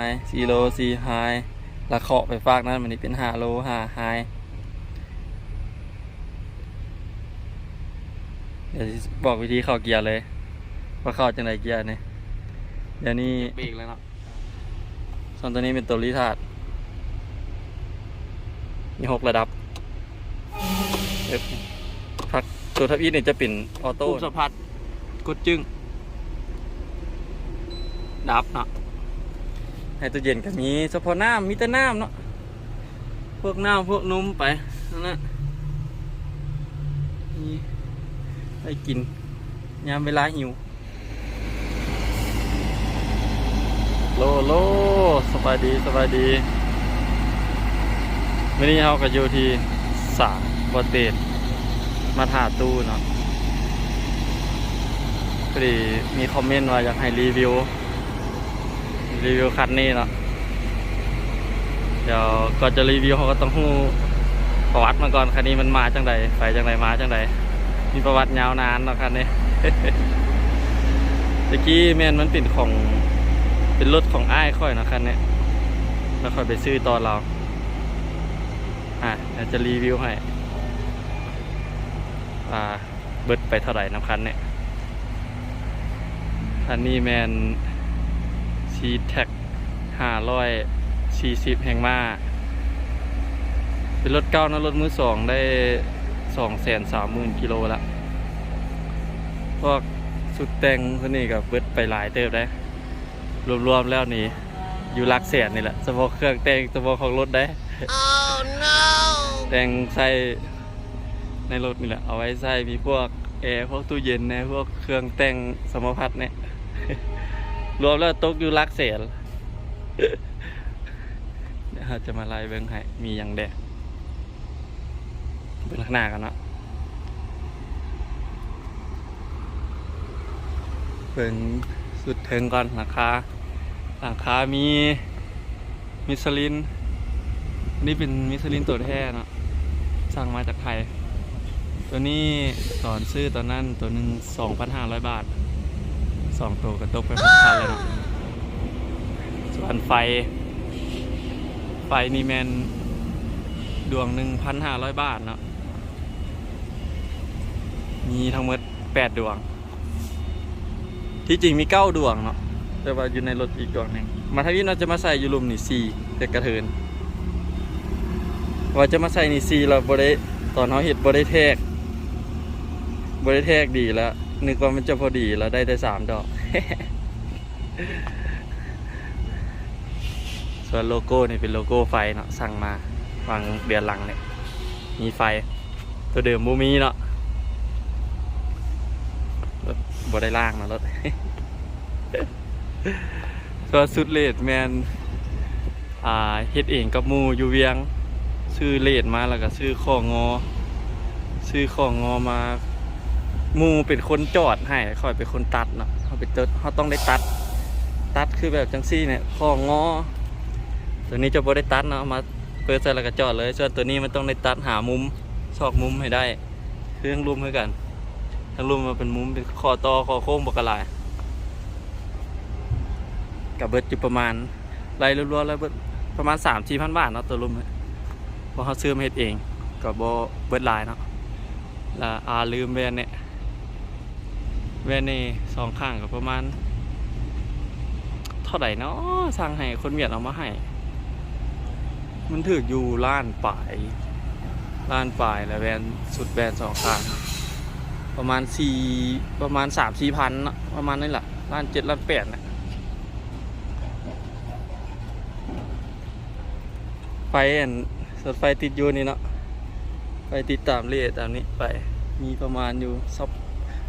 ไฮสี่โลสี่ไฮละเคาะไปฟากนั้นมันนี้เป็นห้าโลห้าไฮเดี๋ยวสิบอกวิธีเข้าเกียร์เลย ว่าเข้าจังไรเกียร์เนี่ยเดี๋ยวนี้เบรกแล้วเนาะส่วนตัวนี้เป็นตัวรีทาร์ดมีหกระดับเอ๊ะพักตัวทับอีทเนี่ยจะเป็นออโต้ปุ๊บสัมผัสกดจึงดับเนาะ ให้ตัวเย็นก็มีเฉพาะน้ำมีแต่น้ำเนาะพวกน้ำพวกนุ่มไปนั่นแหละนี่ไปกินยามเวลาหิว โลโลสบายดีสบายดีวันนี้เราก็อยู่ที่สามบอเตดมาถ่าตู้เนาะพอดีมีคอมเมนต์ว่าอยากให้รีวิว รีวิวคันนี้เนาะเดี๋ยวก่อนจะรีวิวเขาก็ต้องหู้ประวัติมาก่อนคันนี้มันมาจังใดไปจังใดมาจังใดมีประวัติยาวนานเนาะคันนี้ตะกี้แมนมันเป็นของเป็นรถของอ้ายค่อยเนาะคันนี้แล้วค่อยไปซื้อตอนเราอะเดี๋ยวจะรีวิวให้อ่าเบิดไปเท่าไหร่น้ำคันเนี่ยคันนี้แมน ซีแท็กห้าร้อยสี่สิบแห่งมาเป็นรถเก้านะรถมือสองได้สองแสนสามหมื่นกิโลละพวกสุดแต่งคนนี้กับเบิดไปหลายเติบได้ รวมๆแล้วนี่ อยู่หลักแสนนี่แหละเฉพาะเครื่องแต่งเฉพาะของรถได้ Oh no! แต่งใส่ในรถนี่แหละ เอาไว้ใส่มีพวกแอร์พวกตู้เย็นนะพวกเครื่องแต่งสมพัดเนี่ย รวมแล้วตกอยู่ลักแสนเดี๋ยวเราจะมาไล่เบิ้งให้มีอย่างแดกเป็นข้างหน้ากันเนาะเบิ้งสุดเทิงก่อนราคาราคามีมิสลินนี่เป็นมิสลินตัวแท้เนาะสั่งมาจากไทย ตัวนี้ตอนซื้อตอนนั้นตัวหนึ่งสองพันห้าร้อยบาท สองตัวก็ตกไปพันเลยเนาะส่วนไฟ ไฟนี่แมนดวงหนึ่งพันห้าร้อยบาทเนาะมีทั้งหมดแปดดวง ที่จริงมีเก้าดวงเนาะแต่ว่าอยู่ในรถอีกดวงหนึ่งมาทวีเราจะมาใส่อยูรุมนี่สี่เด็กระเทินว่าจะมาใส่นี่ซีเราบได้ตอนเขาเห็ดบได้แทกบได้แทกดีแล้ว นึกว่ามันจะพอดีแล้วได้แต่สามดอก ส่วนโลโก้นี่เป็นโลโก้ไฟเนาะสั่งมาวางเดือนหลังเนี่ยมีไฟ ตัวเดิมบูมีเนาะรถบได้ล่างนะรถส่วนสุดเลดแมนอ่าเฮ็ดเองกับมูอยู่เวียง ซื้อเลดมาแล้วก็ซื้อของงอ ซื้อของงอมา มูเป็นคนจอดให้คอยเป็นคนตัดเนาะเขาไปตัดเขาต้องได้ตัด ตัดคือแบบจังซี่เนี่ยข้องอ ตัวนี้จะบ่ได้ตัดเนาะมาเปิดใส่แล้วก็จอดเลย ส่วนตัวนี้มันต้องได้ตัดหามุมซอกมุมให้ได้เครื่องรุมให้กัน ทั้งรุมมาเป็นมุมเป็นคอตอคอโค้งบกกระลายกับเบิดอยู่ประมาณไล่รัวๆแล้วเบิดประมาณสามสี่พันบาทเนาะตัวรุมเนี่ยเพราะเขาซื้อมาเฮ็ดเองก็บ่เบิดลายเนาะแล้วอาลืมแวนเนี่ย แวนนี่สองข้างก็ประมาณ เท่าไหร่เนาะสั่งให้คนเวียดเอามาให้ มันถืออยู่ล้านป่ายล้านป่ายแล้วแวนสุดแวนสองข้าง ประมาณสี่ประมาณสามสี่พันประมาณนี้แหละล้านเจ็ดล้านแปดนะไฟอันรถไฟติดอยู่นี่เนาะไปติดตามเรียตามนี้ไปมีประมาณอยู่ซับ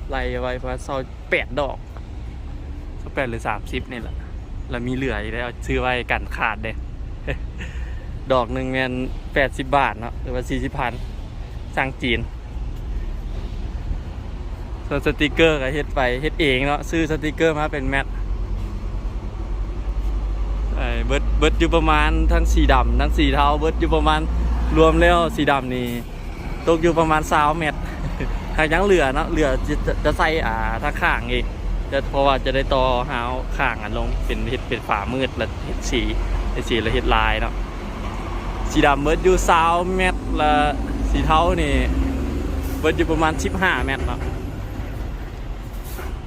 ไล่ไว้ประมาณซอยแปดดอกสักแปดหรือสามสิบนี่แหละแล้วมีเหลืออยู่แล้วซื้อไว้กันขาดเด้ดอกหนึ่งแมนแปดสิบบาทเนาะหรือว่าสี่สิบพันสั่งจีนส่วนสติกเกอร์ก็เฮ็ดไปเฮ็ดเองเนาะซื้อสติกเกอร์มาเป็นแมทไอ้เบิดเบิดอยู่ประมาณทั้งสีดำทั้งสีเทาเบิดอยู่ประมาณรวมแล้วสีดำนี่ตกอยู่ประมาณสาวเม็ด ถ้ายังเหลือเนาะเหลือจะจะจะใส่อ่าถ้าข้างอีกจะเพราะว่าจะได้ต่อหาวข้างอันลงเป็นเห็ดเป็นฝามืดและเห็ดสีเห็ดสีและเห็ดลายเนาะสีดำเบิดอยู่ซาวเมตรละสีเทานี่เบิดอยู่ประมาณ15เมตรเนาะ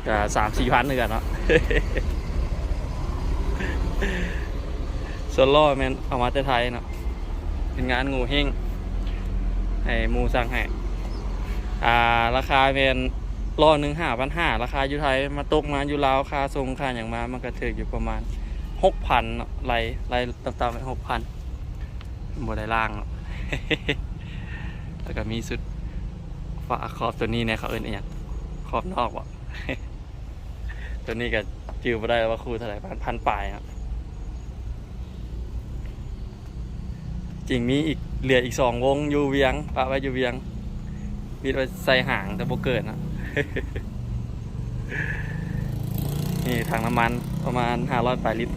ก็สามสี่พันเหมือนกันเนาะส่วนล่อแมนเอามาแต่ไทยเนาะเป็นงานงูเฮงให้หมูสั่งให้ อ่าราคาเป็นล่อหนึ่งห้าพันห้าราคาอยู่ไทยมาตกมาอยู่ลาวค่าทรงค่าอย่างมามันก็ถึกอยู่ประมาณหกพันไรไรต่ำๆไปหกพันบได้ล่าง แล้วก็มีสุดฝาขอบตัวนี้เนี่ยเขาเอิ้นอย่างขอบนอกวะตัวนี้ก็จือมาได้ว่าคู่เท่าไหร่พันพันปลายครับจริงมีอีกเหลืออีกสองวงอยู่เวียงปะไว้อยู่เวียง มีไว้ใส่หางแต่โบเกิดนะนี่ถังน้ำมันประมาณห้าร้อยปลายลิตร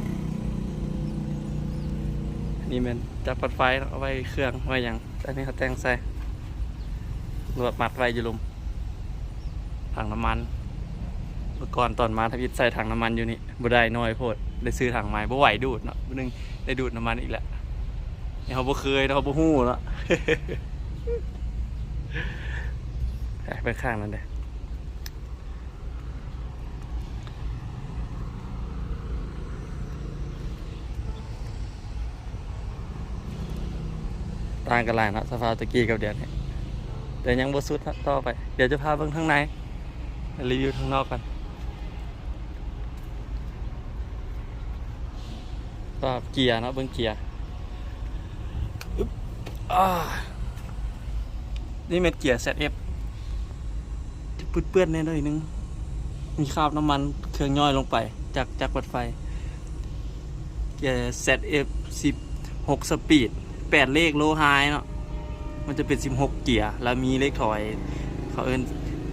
นี่เป็นจับปัดไฟเอาไว้เครื่องไว้หยังแต่นี่เขาแต่งใส่รวดมัดไว้อยู่ลุมถังน้ำมันเมื่อก่อนตอนมาทวิตใส่ถังน้ำมันอยู่นี่บ่ได้น้อยโพดได้ซื้อถังใหม่บ่ไหวดูดเนาะมื้อนึงได้ดูดน้ำมันอีกแล้วเขาบ่เคยเขาบ่ฮู้เนาะ ไปข้างนั้นเด้ต่างกันหลายนะสภาพตะกี้กับเดี๋ยวนี้เดี๋ยวยังบ่สุดต่อไป เดี๋ยวจะพาเบิ่งข้างใน รีวิวข้างนอกกันก็เกียร์เนาะเบิ่งเกียร์อ่านี่เม็ดเกียร์ ZF จะ เปื้อนๆแน่หน่อยนึง มีคราบน้ำมันเครื่องย่อยลงไป จากจากปัดไฟเกียร์ ZF 16 สปีด 8 เลขโลไฮเนาะ มันจะเป็น 16 เกียร์ แล้วมีเลขถอย เขาเอิน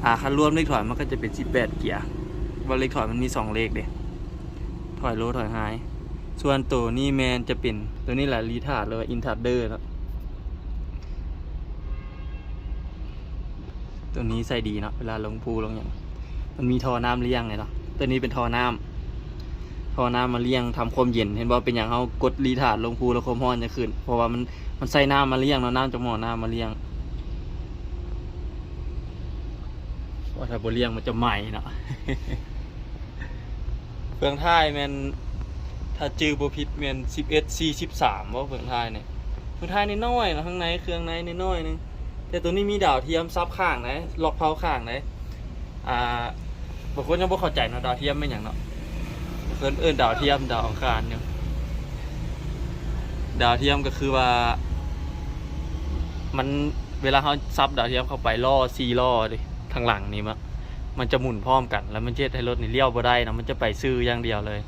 อ่าคันรวมเลขถอยมันก็จะเป็น 18 เกียร์ว่าเลขถอยมันมี 2 เลขเด้ถอยโลถอยไฮส่วนตัวนี้แมนจะเป็นตัวนี้แหละรีทาร์ดหรือว่าอินทัดเดอร์เนา ตัวนี้ใส่ดีเนาะเวลาลงภูลงอย่างมันมีท่อน้ำเลี้ยงไงเนาะตัวนี้เป็นท่อน้ำท่อน้ำมาเลี้ยงทำความเย็น เห็นว่าเป็นอย่างเขากดรีถาดลงภูแล้วความร้อนจะขึ้น เพราะว่ามันมันใส่น้ำมาเลี้ยงเนาะน้ำจากหม้อน้ำมาเลี้ยงว่าถ้าบเลี้ยงมันจะใหม่เนาะเฟืองท้ายแมนถ้าจือบ่ผิดแมน11 4 13ว่าเฟืองท้ายเนี่ยเฟืองท้ายน้อยเนาะข้างในเครื่องในน้อยนึง แต่ตัวนี้มีดาวเทียมซับข้างนะล็อกเผาข้างนะอ่าบางคนยังบ่เข้าใจเนาะดาวเทียมเป็นอย่างเนาะเพิ่นเอิ้นดาวเทียมดาวอังคารเนี่ยดาวเทียมก็คือว่า มันเวลาเขาซับดาวเทียมเข้าไปล่อซีล่อดิทางหลังนี่มะมันจะหมุนพร้อมกัน แล้วมันจะเฮ็ดให้รถนี่เลี้ยวบ่ได้นะมันจะไปซื้ออย่างเดียวเลย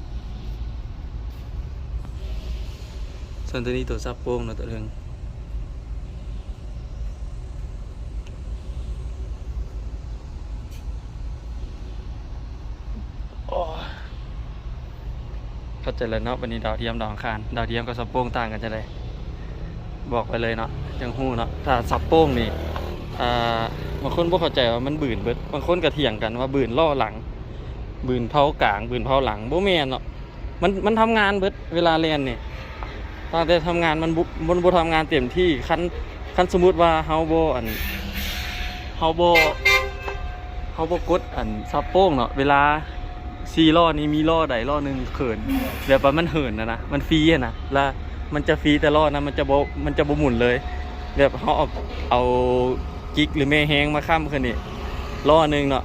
ส่วนตัวนี้ตัวซับโป้งเนาะตัวเรื่อง เข้าใจแล้วเนาะวันนี้ดาวเทียมดาวอังคารดาวเทียมกับสับโป้งต่างกันจะไดบอกไปเลยเนาะจังหู้เนาะถ้าสับโป้งนี่อ่าบางคนบ่เข้าใจว่ามันบืนเบิดบางคนก็เถียงกันว่าบืนล่อหลัง บืนเผากลาง บืนเผาหลังโบแมนเนาะมันมันทำงานเบิดเวลาเรียนนี่ตอนแต่ทำงานมันบ่มันบ่ทำงานเต็มที่คันคันสมมุติว่าเฮาโบอันเฮาโบเฮาโบกดอันซับโป้งเนาะเวลา ซีล่อนี้มีล่อใดล่อหนึ่งเขินแบบว่ามันเหินนะนะมันฟรีอะนะแล้วมันจะฟรีแต่ล่อนะมันจะบมันจะบหมุนเลย แบบเขาเอาเอากิกหรือแม่แฮงมาข้ามคืนนี่ล่อหนึ่งเนาะ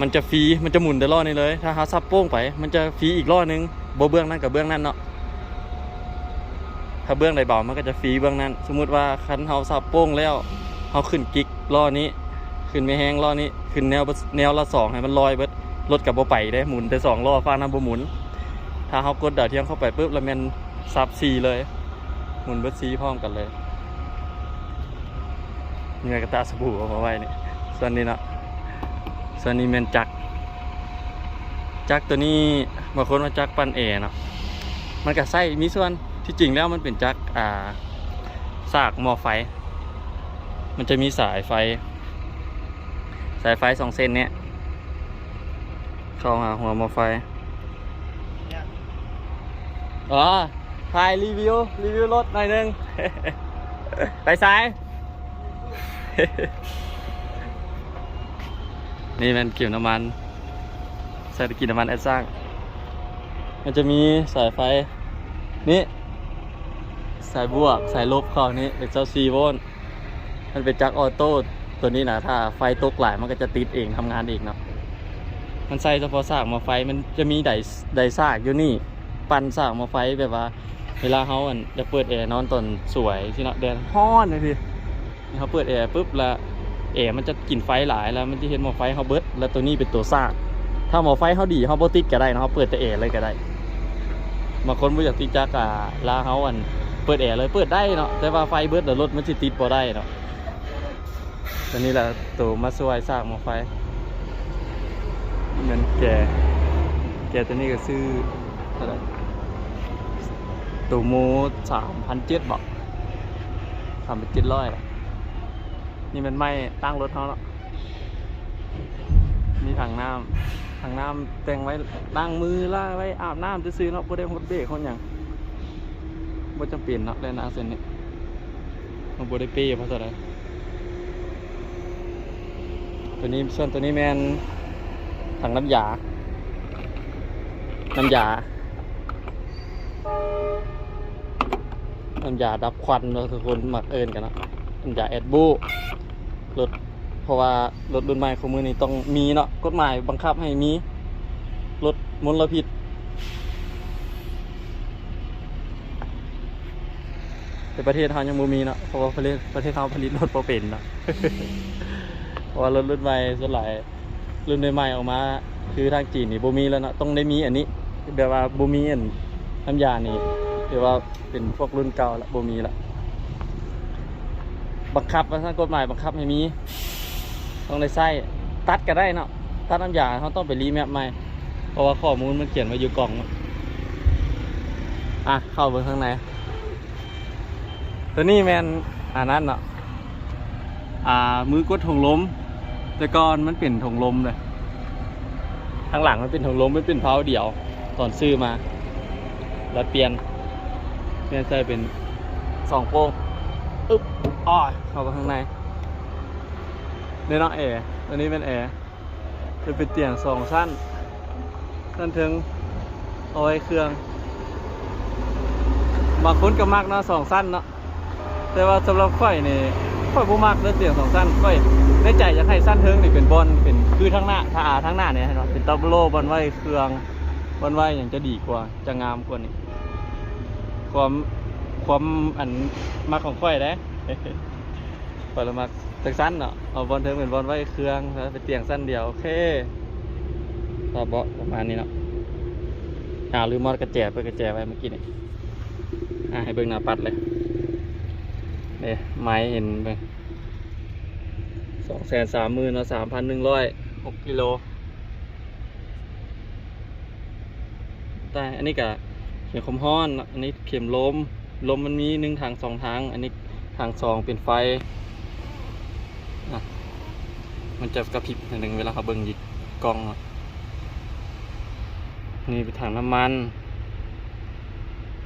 มันจะฟรีมันจะหมุนแต่ล่อนี้เลย ถ้าเขาซับโป้งไป มันจะฟรีอีกล่อหนึ่งโบเบื้องนั้นกับเบื้องนั้นเนาะถ้าเบื้องใดเบามันก็จะฟรีเบื้องนั้น สมมุติว่าคันเขาซับโป้งแล้วเขาขึ้นกิกล่อนี้ ขึ้นแม่แฮงล่อนี้ขึ้นแนวแนวละสองให้มันลอยเบิด รถกับบ่ไปได้หมุนแต่สองล้อฟ้าน้ำบ่หมุน ถ้าเขากดดาวเทียมเข้าไปปุ๊บแล้วมันซับซีเลย หมุนเบิดซีพร้อมกันเลยนี่กระตาสบู่เอามาไว้นี่ส่วนนี้เนาะส่วนนี้แมนจักรจักรตัวนี้บางคนว่าจักรปั้นเอเนาะมันก็ใส่มีส่วนที่จริงแล้วมันเป็นจักรอ่าสากหม้อไฟ มันจะมีสายไฟ สายไฟสองเส้นเนี้ย เข้าหาหัวมอไฟอ๋อถ่ายรีวิว รีวิวรถหน่อยนึง ไปซ้าย นี่มันเกี่ยวน้ำมันใส่ตะกี้น้ำมันแอดสร้าง มันจะมีสายไฟ นี่ สายบวก สายลบเข้านี้เป็นเจ้าซีโวล์มันเป็นจักรออโต้ตัวนี้นะถ้าไฟตกหลายมันก็จะติดเองทำงานเองเนาะ มันใส่เฉพาะสากหมาไฟมันจะมีไดไดสากอยู่นี่ ปั่นสากหมาไฟแบบว่า เวลาเขาอันจะเปิดแอร์นอนตอนสวยที่เนาะแดดฮ้อนเลยพี่นี่เขาเปิดแอร์ปุ๊บแล้วแอร์มันจะกินไฟหลายแล้วมันจะเห็นหมอไฟเขาเบิดแล้วตัวนี้เป็นตัวสากถ้าหมอไฟเขาดีเขาโบติดก็ได้นะเขาเปิดแต่แอร์เลยก็ได้บางคนไม่อยากติดจักอะลาเขาอันเปิดแอร์เลยเปิดได้เนาะแต่ว่าไฟเบิดแล้วรถมันจะติดพอได้เนาะตัวนี้แหละตัวมาสวยสากหมอไฟ เงินแก แกตัวนี้ก็ซื้อเท่าไหร่ตัวโมสามพันเจ็ดบอกสามพันเจ็ดร้อยนี่มันไม่ตั้งรถเขาแล้วมีถังน้ำถังน้ำแต่งไว้ล้างมือล่างไว้อาบน้ำซื้อๆเนาะบ่ได้ฮดเบรกคนอย่างบ่จำเป็นเนาะเล่นน้ำเส้นนี้มันบ่ได้เป้เพราะอะไรตัวนี้ส่วนตัวนี้แมน ถังน้ำยา น้ำยา น้ำยาดับควันเราทุกคนมักเอินกันนะน้ำยาแอดบูรถเพราะว่ารถรุ่นใหม่ของมือนี้ต้องมีเนาะกฎหมายบังคับให้มีรถมลพิษแต่ประเทศเรายังบ่มีเนาะเพราะว่าประเทศประเทศเราผลิตรถบ่เป็นเนาะเพราะว่ารถรุ่นใหม่ส่วนหลาย รุ่นใหม่ๆออกมา คือทางจีนนี่บ่มีแล้วเนาะต้องได้มีอันนี้แบบว่าบ่มีอันน้ำยานี่หรือว่าเป็นพวกรุ่นเก่าละบ่มีละบังคับว่าทางกฎหมายบังคับให้มี ต้องได้ใส่ตัดก็ได้เนาะตัดน้ำยาเขาต้องไปรีแมปใหม่เพราะว่าข้อมูลมันเขียนไว้อยู่กล่องอะเข้าไปข้างในตัวนี้แมนอันนั้นเนาะอ่ามือกดถงล้ม แต่ก่อนมันเป็นถงลมเลยข้างหลังมันเป็นถงลมไม่เป็นเพาเดี่ยวตอนซื้อมา แล้วเปลี่ยนเปลี่ยนใส่เป็นสองโป้งอึ๊บอ้อยเข้าไปข้างในนี่ยเนาะแอร์ตัวนี้เป็นแอร์จะเป็นเตียงสองสั้นสั้นถึงเอาไว้เครื่องบางคนก็มักเนาะสองสั้นเนาะแต่ว่าสำหรับข่อยนี่ ข่อยบ่มักเด้อเตียงสองสั้นข่อยในใจอยากให้สั้นเทิงนี่เป็นบอลเป็นคือทั้งหน้าถ้าทั้งหน้าเนี่ยเห็นไหมเป็นตับโลบอลไว้เครื่องบอลไว้อย่างจะดีกว่าจะงามกว่านี้ความความอันมักของข่อยได้ข่อยลมักจักสั้นเนาะเอาบอลเทิงเป็นบอลไว้เครื่องแล้วเป็นเตียงสั้นเดียวโอเคตาเบาประมาณนี้เนาะอ่าลืมมอดกระแจไปกระแจไว้เมื่อกี้นี่อ่าให้เบิ่งหน้าปัดเลย เนี่ยไม้เห็นเบิ่งสองแสนสามหมื่นเนาะสามพันหนึ่งร้อยหกกิโลแต่อันนี้กะเข็มคมห้อน อันนี้เข็มลม ลมมันมีหนึ่งทางสองทาง อันนี้ทางสองเป็นไฟอะมันจะกระพริบหนึ่งเวลาเขาเบิ่งยิกกล้อง นี่เป็นถังน้ำมัน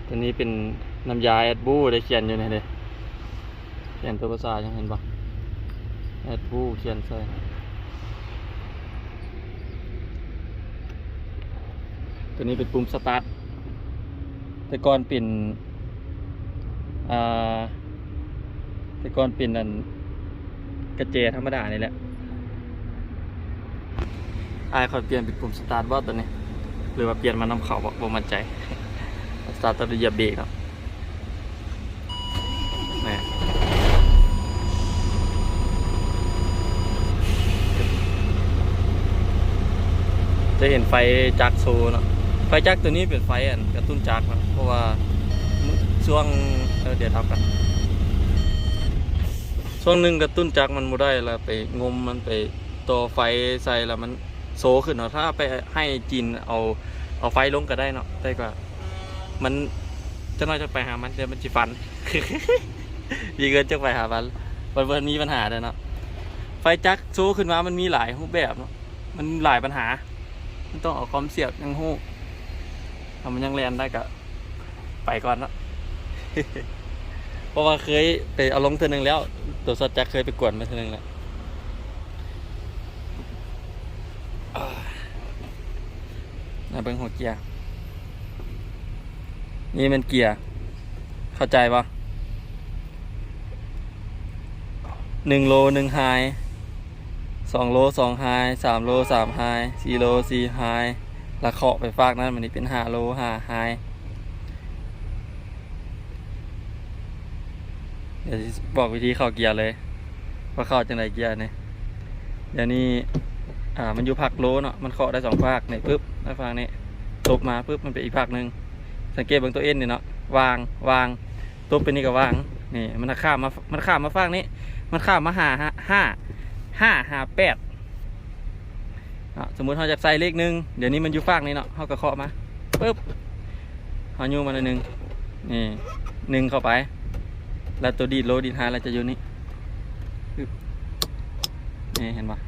ตัวนี้เป็นน้ำยาแอดบูได้เขียนอยู่ในเลย เขียนตัวภาษายังเห็นปะแอดบูเขียนใส่ตัวนี้เป็นปุ่มสตาร์ทแต่ก่อนเป็นอ่าแต่ก่อนเป็นอันกระเจธรรมดานี่แหละไอายเขาเปลี่ยนเป็นปุ่มสตาร์ทว่าตัวนี้ หรือว่าเปลี่ยนมานำเขาบอกบ่มั่นใจ สตาร์ทตัวเหยียบเบรกเนาะแหม่ จะเห็นไฟจักรโซเนาะไฟจักรตัวนี้เป็นไฟอันกระตุ้นจักรเนาะเพราะว่าช่วงเเดี๋ยวทักันช่วงหนึ่งกระตุ้นจักรมันบ่ได้แล้วไปงมมันไปต่อไฟใส่แล้วมันโซขึ้นเนาะถ้าไปให้จีนเอาเอาไฟลงก็ได้เนาะแต่ก็มันจะน้อยจะไปหามันเดี๋ยวมันจิฟันดีเกินจะไปหามันมันมันมีปัญหาเลยเนาะไฟจักรโซขึ้นมามันมีหลายรูปแบบเนาะมันหลายปัญหา มันต้องเอาความเสียบยังหู้ถ้ามันยังแลนได้ก็ไปก่อนละเพราะว่าเคยไปเอาลงเทอหนึงแล้ว ตัวสดจะเคยไปกวนมาเทอหนึงแล้วน่าเบิ่งหัวเกียร์ นี่มันเกียร์ เข้าใจปะหนึ่งโลหนึ่งไฮ สองโลสองไฮสามโลสามไฮสี่โลสี่ไฮแล้วเคาะไปฟากนั้นมันนี่เป็นห้าโลห้าไฮ เดี๋ยวบอกวิธีเข้าเกียร์เลย ว่าเข้าจังไรเกียร์เนี่ยเดี๋ยวนี้อ่ามันอยู่พักโลเนาะมันเคาะได้สองภาคเนี่ยปุ๊บแล้ฟังนี่ตบมาปุ๊บมันเป็นอีกภาคหนึ่งสังเกตเบื้องตัวเอ็นเนี่ยเนาะวางวางตัวเป็นนี่ก็วางนี่มันข้ามมามันข้ามมาฟังนี้ มันข้ามมาหาห้า ห้าห้าแปดสมมุติเราจะใส่เลขหนึ่งเดี๋ยวนี้มันอยู่ฟังนี้เนาะเขาก็เคาะมาปึ๊บเขาโยูมาหน่อยหนึ่งนี่หนึ่งเข้าไป แล้วตัวดีดโลดีดไฮเราจะอยู่นี่นี่เห็นปะ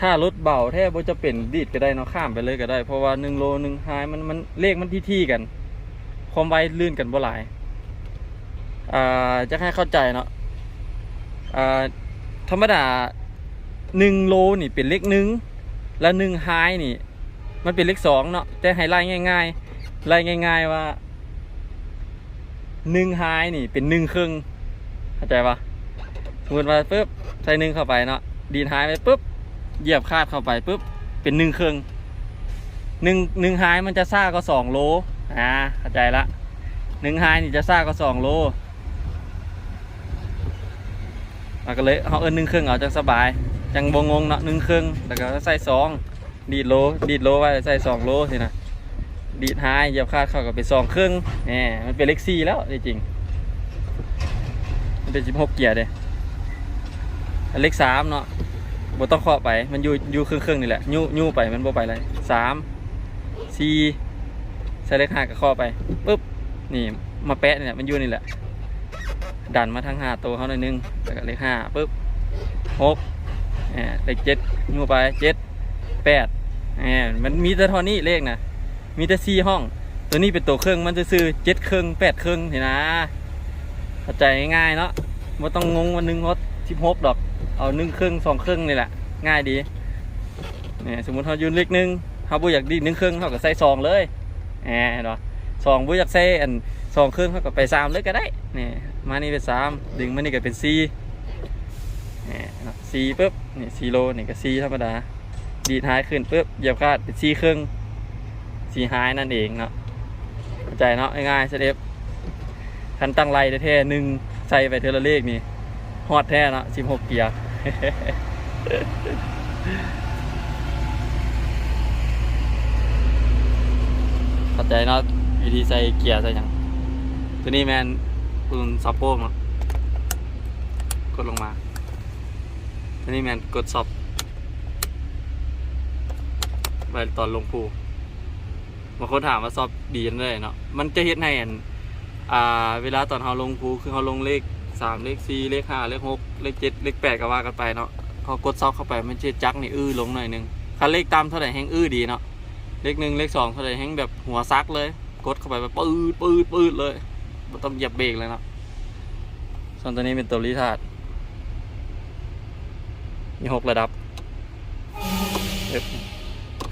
ถ้ารถเบาแทบจะเป็นดีดก็ได้เนาะข้ามไปเลยก็ได้ เพราะว่าหนึ่งโลหนึ่งไฮมันมันเลขมันที่ที่ๆกัน ความไวลื่นกันบ่หลาย อ่าจะให้เข้าใจเนาะอ่า ธรรมดาหนึ่งโลนี่เป็นเลขหนึ่งแล้วหนึ่งไฮนี่ มันเป็นเลขสองเนาะแต่ให้ไล่ง่ายๆไล่ง่าย ๆว่าหนึ่งไฮนี่เป็นหนึ่งครึ่งเข้าใจปะสมมติว่าปุ๊บใส่หนึ่งเข้าไปเนาะดีดไฮไปปุ๊บเหยียบคาดเข้าไปปุ๊บเป็นหนึ่งครึ่งหนึ่งหนึ่งไฮมันจะซ่าก็สองโลอ่าเข้าใจละหนึ่งไฮนี่จะซ่าก็สองโล เราก็เลยเอาเอินหนึ่งครึ่งเอาจังสบายจังบงงเนาะหนึ่งครึ่งแล้วก็ใส่สองดีดโลดีดโลไว้ใส่สองโลสินะดีดไฮเหยียบคาดเข้ากับเป็นสองครึ่งแหมมันเป็นเลขสี่แล้วจริงมันเป็นสิบหกเกียร์เด้อันเลขสามเนาะบ่ต้องเคาะไปมันอยู่อยู่ครึ่งครึ่งๆนี่แหละยู่ยู่ไปมันบ่ไปเลยสามสี่ใส่เลขห้าก็เคาะไปปุ๊บนี่มาแปะเนี่ยมันอยู่นี่แหละ ดันมาทางห้าตัวเขาหน่อยนึงแล้วก็เลขห้าปุ๊บหกเลขเจ็ดยู่ไปเจ็ดแปดมมันมีแต่ท่านี้เลขนะมีแต่สี่ห้อง ตัวนี้เป็นตัวเครื่องมันจะซื้อเจ็ดเครื่องแปดเครื่องเห็นนะเข้าใจง่ายเนาะไม่ต้องงงวันหนึ่งฮดสิบหกดอก เอาหนึ่งครึ่งสองครึ่งนี่แหละง่ายดีเนี่ยสมมติเขายืนเลขหนึ่งเขาบุอยากดีหนึ่งครึ่งเขาก็ใส่สองเลยแหมเนปะสองบุอยากใส่อันสองครึ่งเขาก็ไปสามเลยก็ได้เนี่ย มานี่เป็นสามดึงมานี่ก็เป็นสี่เนี่ยสี่ปุ๊บนี่สี่โลนี่ก็สี่ธรรมดา ดีท้ายขึ้นปุ๊บเหยียบคาดเป็นสี่ครึ่งสี่หายนั่นเองเนาะเข้าใจเนาะง่ายๆเสด็จคันตั้งไรแท้ๆหนึ่งใส่ไปเทอละเลขนี่ฮอดแท้เนาะสิบหกเกียร์เข้าใจเนาะวิธีใส่เกียร์ใส่ยังตัวนี้แมน ปืนซับโป้งเนาะกดลงมาตัวนี้แมนกดซับไปตอนลงภูบางคนถามว่าซอบดีจังเลยเนาะ มันจะเฮ็ดให้อันอ่า เวลาตอนเราลงภูคือเราลงเลขสามเลขสี่เลขห้าเลขหกเลขเจ็ดเลขแปดก็ว่ากันไปเนาะพอกดซอกเข้าไปมันจะจักนี่อื้อลงหน่อยนึงคันเลขตามเท่าไหร่แห้งอื้อดีเนาะ เลขหนึ่งเลขสองเท่าไหร่แห้งแบบหัวซักเลย กดเข้าไปแบบปืดปืดปืดเลย ต้องเหยียบเบรกเลยนะส่วนตัวนี้เป็นตัวรีทาร์ดมีหกระดับ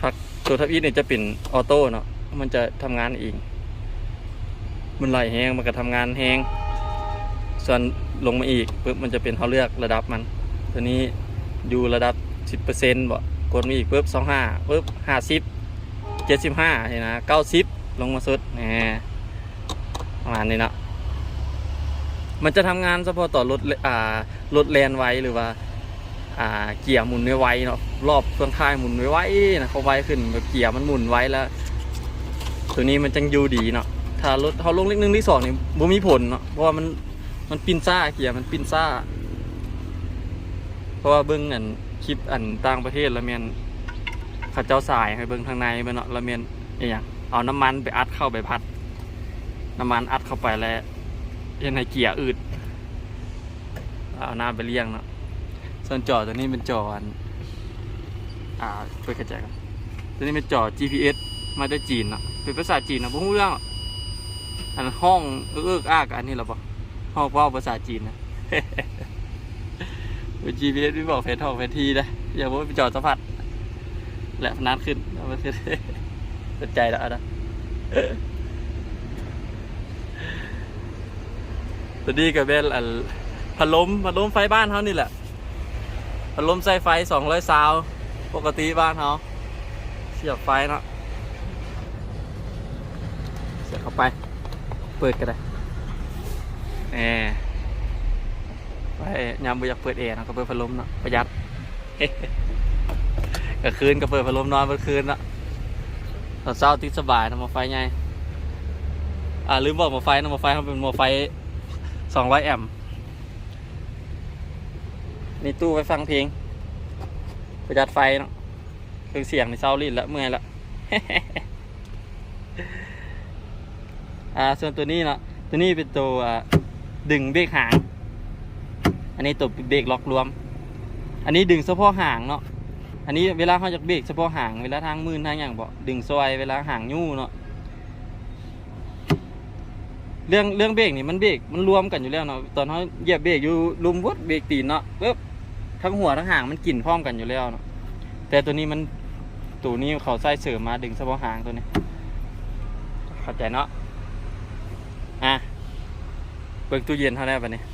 พักตัวทับอีทเนี่ยจะเป็นออโต้เนาะมันจะทำงานเองมันไหลแห้งมันก็ทำงานแห้งส่วนลงมาอีกปุ๊บมันจะเป็นเขาเลือกระดับมัน ตัวนี้อยู่ระดับ 10%บ่ กดมาอีกปุ๊บ25ปุ๊บ50 75เห็นนะ90 ลงมาสุดแหม ประมาณนี้เนาะมันจะทำงานเฉพาะต่อรถเลอ่ารถแลนไว้หรือว่าอ่าเกียร์หมุนไวๆเนาะรอบเครื่องท้ายหมุนไวๆนะเขาไวขึ้นแบบเกียร์มันหมุนไว้แล้ว ตัวนี้มันจังอยู่ดีเนาะถ้ารถเขาลงเลขหนึ่งเลขสองนี่บ่มีผลเนาะเพราะว่ามันมันปินซ่าเกียร์มันปินซ่า เพราะว่าเบิ้งอันคลิปอันต่างประเทศละเมียนเขาเจ้าสายให้เบิ้งทางในมันเนาะละเมียนอย่างเอาน้ำมันไปอัดเข้าไปพัด น้ำมันอัดเข้าไปแล้วยังไงเกียร์อืดเอาน้ำไปเลี้ยงเนาะส่วนจอตัวนี้เป็นจออันอ่าเปิดกระจายกันตัวนี้เป็นจอ GPS มาจากจีนเนาะเป็นภาษาจีนเนาะผมรู้เรื่องอันห้องเอิกอ้ากอันนี้เหรอปะห้องเว่าภาษาจีนนะเป็น GPS ไม่บอกแผนทองแผนทีได้อย่าบอกว่าเป็นจอสัมผัสและนัดขึ้นเอามาขึ้นสนใจแล้วนะ ตัวนี้ก็เป็นอันพัดลมพัดลมไฟบ้านเขานี่แหละพัดลมใส่ไฟสองร้อยซาวปกติบ้านเขาเสียบไฟเนาะเสียบเข้าไป เปิดก็ได้แอร์ไปยามบ่อยากเปิดแอร์เนาะก็เปิดพัดลมเนาะประหยัดกลางคืนก็เปิดพัดลมนอนกลางคืนเนาะตอนเช้าติดสบายนะมาไฟไงอ่าลืมบอกมาไฟนะมาไฟเขาเป็นมาไฟ สองร้อยแอมป์นี่ตู้ไว้ฟังเพลงประหยัดไฟเนาะเครื่องเสียงในเซาลินล้วเมื่อยละอ่าส่วนตัวนี้เนาะตัวนี้เป็นตัวดึงเบรกหาง อันนี้ตัวเบรกล็อกรวม อันนี้ดึงเฉพาะหางเนาะอันนี้เวลาเขาจะเบรกเฉพาะหางเวลาทางมือทางอย่างบอกดึงซอยเวลาหางยู่เนาะ เรื่องเรื่องเบรกนี่มันเบรกมันรวมกันอยู่แล้วเนาะตอนเขาเหยียบเบรกอยู่ลุมวดเบรกตีนเนาะปึ๊บทั้งหัวทั้งหางมันกลิ่นพร้อมกันอยู่แล้วเนาะแต่ตัวนี้มันตัวนี้เขาใส่เสริมมาดึงเฉพาะหางตัวนี้เข้าใจเนาะอะเบิกตู้เย็นเท่าไหร่ปะเนี่ย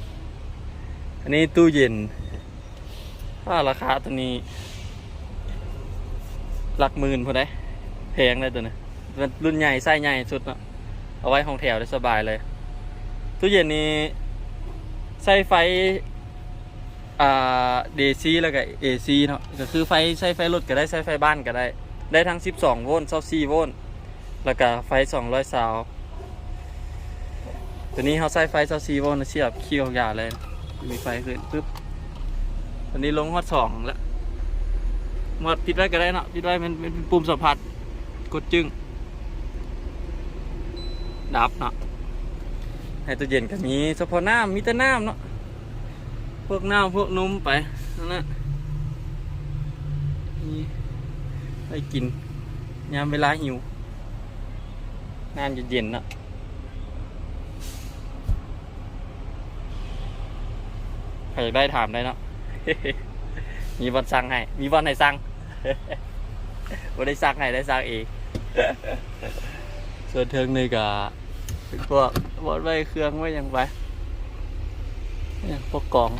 อันนี้ตู้เย็นว่าราคาตัวนี้ หลักหมื่นพอได้แพงเลยตัวนี้มันรุ่นใหญ่ไส้ใหญ่สุดเนาะ เอาไว้ห้องแถวได้สบายเลย ตู้เย็นนี้ใช้ไฟอ่า DC แล้วก็ AC เนาะก็คือไฟใช้ไฟรถก็ได้ใช้ไฟบ้านก็ได้ ได้ทั้ง 12 โวลต์24โวลต์แล้วก็ไฟ200ซาวตัวนี้เขาใช้ไฟ24โวลต์เสียบเคียวยาเลย มีไฟขึ้นปึ๊บตัวนี้ลงฮอด2แล้วหมดปิดไว้ก็ได้เนาะปิดไว้มันเป็นปุ่มสัมผัสกดจึง ดับเนาะให้ตู้เย็นก็มีเฉพาะน้ำมีแต่น้ำเนาะพวกน้ำพวกนมไปนั่นแหละนี่ไปกินยามเวลาหิวน้ำเย็นๆเนาะใครอยากได้ถามได้เนาะ มีบอลสั่งให้ มีบอลไหนสั่งบ่ได้สั่งให้ได้สั่งเอง ส่วนเทิงนี่ก็ พวกบอดไว้เครื่องไว้ยังไปเนี่ยพวกกล่อง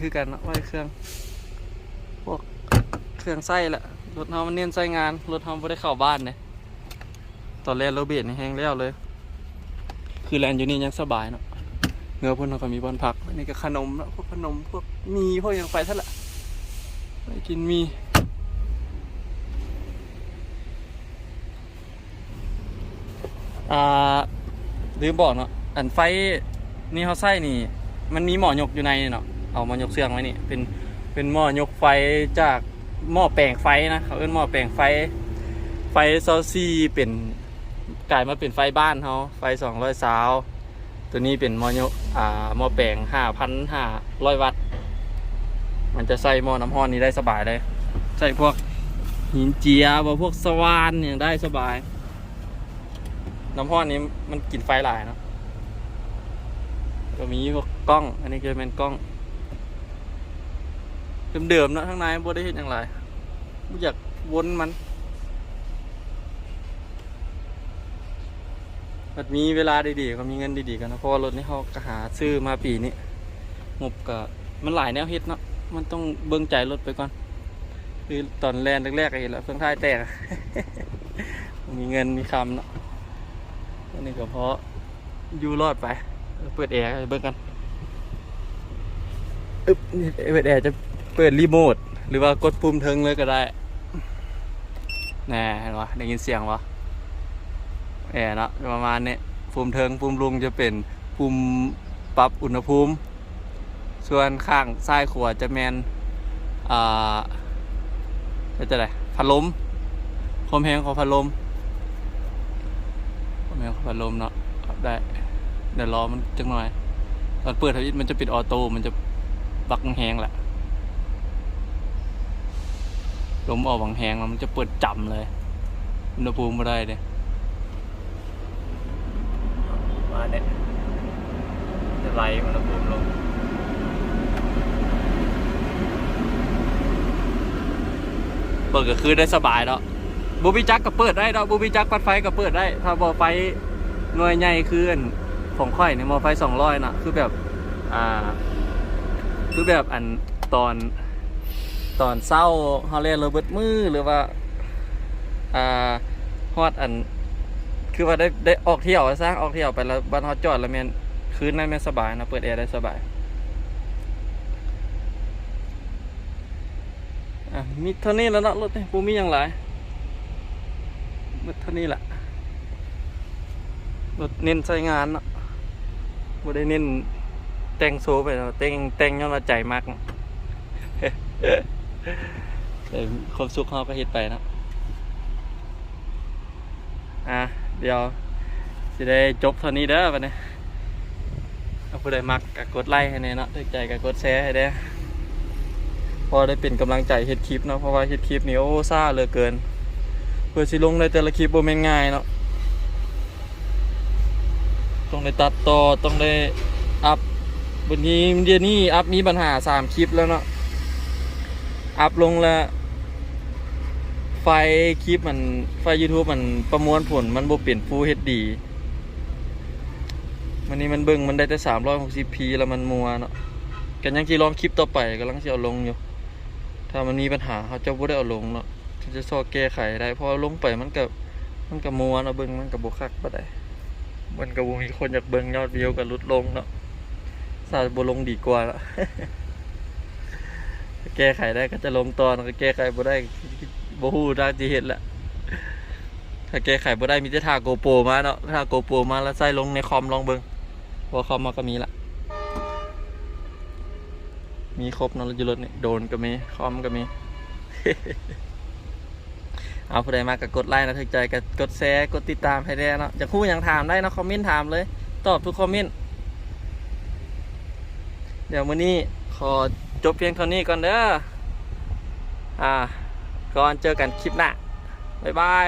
คือกันนะไว้เครื่อง พวกเครื่องไส้แหละรถเฮามันเน้นไส้งาน รถเฮาไม่ได้เข้าบ้านเนี่ยตอนแรกเราเบียดนี่แห้งแล้วเลย คือแลนอยู่นี่ยังสบายเนาะเงือพุ่นเราก็มีบอนพักนี่ก็ขนมนะพวกขนมพวกมีพวกหยังไปท่าละไปกินมี อ่าลืมบอกเนาะอันไฟนี่เขาใส่นี่ มันมีหมอยกอยู่ในเนาะเอาหมอยกเสื่องไว้นี่เป็นเป็นหม้อยกไฟจากหม้อแปลงไฟนะเขาเอิ้นหม้อแปลงไฟ ไฟซอซี่เป็นกลายมาเป็นไฟบ้านเขาไฟสองร้อยสาวตัวนี้เป็นหม้อยกอ่าหม้อแปลงห้าพันห้าร้อยวัตต์มันจะใส่หม้อน้ำร้อนนี้ได้สบายเลย ใส่พวกหินเจียบพวกสว่านเนี่ยได้สบาย น้ำพร้อนนี้มันกลิ่นไฟหลายเนาะก็มีพวกกล้อง อันนี้ก็เป็นกล้อง เดิมๆเนาะข้างในบ่ได้เห็นอย่างไรบ่อยากวนมันมันมีเวลาดีๆก็มีเงินดีๆกันนะเพราะว่ารถนี้เขาก็หาซื้อมาปีนี้งบก็มันหลายแนวเฮ็ดเนาะมันต้องเบิ่งใจรถไปก่อนคือตอนแลนแรกๆก็เห็นแล้วเพิ่งท้ายแตกมีเงินมีคำเนาะ อันนี้ก็เพราะอยู่รอดไป เปิดแอร์เบิ่งกันอึ๊บนี่เปิดแอร์จะเปิดรีโมทหรือว่ากดปุ่มเทิงเลยก็ได้แน่เห็นปะได้ยินเสียงวะแอร์เนาะประมาณนี้ปุ่มเทิงปุ่มลุงจะเป็นปุ่มปรับอุณหภูมิ ส่วนข้างซ้ายขวาจะแมนอ่าจะจะไรพัดลมความแห้งของพัดลม ผมเอาพัดลมเนาะครับได้เดี๋ยวรอมันจังหน่อย ตอนเปิดทวิตมันจะปิดออโต้มันจะบักแหงแหละลมออกบางแหงแล้วมันจะเปิดจำเลยอุณหภูมิไม่ได้เลยมาเนี่ยจะไล่อุณหภูมิลงเปิดก็คือได้สบายแล้ว บูบิจักก็เปิดได้ดอกบูบิจักปัดไฟก็เปิดได้ ถ้าบอไฟหน่วยใหญ่คืออันของค่อยเนี่ยมอไฟสองร้อยน่ะคือแบบอ่าคือแบบอันตอนตอนเศร้าเฮาเล่นระเบิดมือหรือว่าอ่าฮอดอัน คือว่าได้ได้ออกเที่ยวซะออกเที่ยวไปแล้วบ้านฮอดจอดแล้วแม่นคืนนั้นแม่นสบายนะเปิดแอร์ได้สบายอะมีเท่านี้แล้วเนาะรถนี่ปูมีอย่างไร มดเท่านี้แหละรถเน้นใช้งานเนาะบ่ได้เน้นแต่งโซไปเนาะแต่งแต่งย้อนว่าใจมากแต่ความสุขเราก็เฮ็ดไปเนาะอะเดี๋ยวสิได้จบเท่านี้เด้อบัดนี้เอาผู้ใดมักก็กดไลค์ให้แน่เนาะถูกใจก็กดแชร์ให้เด้อพอได้เป็นกำลังใจเฮ็ดคลิปเนาะเพราะว่าเฮ็ดคลิปนี่โอ้ซ่าเหลือเกิน เพื่อสิลงในแต่ละคลิปบ่แม่นง่ายเนาะต้องได้ตัดต่อต้องได้อัพวันนี้เดี๋ยวนี้อัพมีปัญหาสามคลิปแล้วเนาะอัพลงแล้วไฟคลิปมันไฟ YouTube มันประมวลผลมันบเปลี่ยน Full HD วันนี้มันเบิ่งมันได้แต่ 360p แล้วมันมัวเนาะกันยังจีลองคลิปต่อไปกำลังจะเอาลงอยู่ ถ้ามันมีปัญหาเขาจะบ่ได้เอาลงเนาะ จะซอแก้ไขได้เพอลงไปมันกับมันกับมัวเนาะเบิ่งมันกับบุคักบ่ได้มันกับบ่มีคนอยากเบิ่งยอดวิวกับลดลงเนาะสาดบลงดีกว่าละถ้าแก้ไขได้ก็จะลงตอนก็แก้ไขบ่ได้บ่ฮู้ทางสิเฮ็ดละถ้าแก้ไขบ่ได้มีแต่ท่าโกโปรมาเนาะท่าโกโปรมาแล้วใส่ลงในคอมลองเบิ่งเพราคอมมันก็มีละมีครบเนอะรถยนต์นี่ยโดนก็มีคอมก็มี เอาผู้ใดมาก็กดไลค์นะถึกใจก็กดแชร์กดติดตามให้ได้เนาะจะคู่อย่างถามได้นะคอมเมนต์ถามเลย ตอบทุกคอมเมนต์เดี๋ยวมื้อนี้ขอจบเพียงเท่านี้ก่อนเด้ออ่าก่อนเจอกันคลิปหน้าบ๊ายบาย